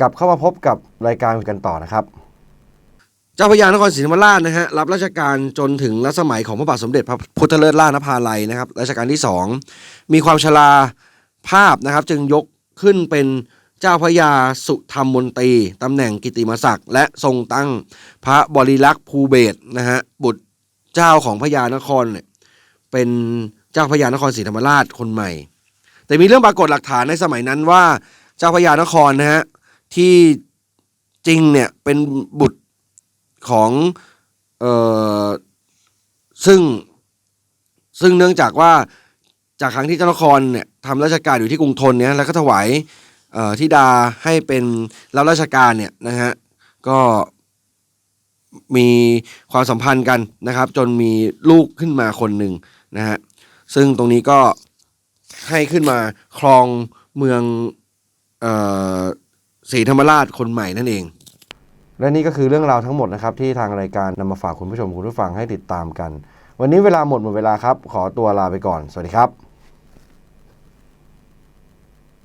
กลับเข้ามาพบกับรายการกันต่อนะครับ เจ้าพระยานครศรีธรรมราชนะฮะรับราชการจนถึงรัชสมัยของพระบาทสมเด็จพระพุทธเลิศล่านภาลัยนะครับรัชกาลที่สองมีความชราภาพนะครับ จึงยกขึ้นเป็นเจ้าพระยาสุธรรมมนตรีตำแหน่งกิติมศักดิ์ และทรงตั้งพระบริลักษ์ภูเบศนะฮะบุตรเจ้าของพระยานครเนี่ยเป็นเจ้าพระยานครศรีธรรมราชคนใหม่ แต่มีเรื่องปรากฏหลักฐานในสมัยนั้นว่า เจ้าพระยานครนะฮะ ที่จริงเนี่ยเป็นบุตรของเอ่อซึ่งซึ่งเนื่องจากว่าจากครั้งที่เจ้านครเนี่ยทำราชการอยู่ที่กรุงธนเนี่ยแล้วก็ถวายเอ่อธิดาให้เป็นรับราชการเนี่ยนะฮะก็มีความสัมพันธ์กันนะครับ จนมีลูกขึ้นมาคนหนึ่งนะฮะซึ่งตรงนี้ก็ให้ขึ้นมาครองเมืองเอ่อ ศรีธรรมราชคนใหม่นั่นเอง และนี่ก็คือเรื่องราวทั้งหมดนะครับที่ทางรายการนำมาฝากคุณผู้ชมคุณผู้ฟังให้ติดตามกัน วันนี้เวลาหมดหมดเวลาครับ ขอตัวลาไปก่อน สวัสดีครับ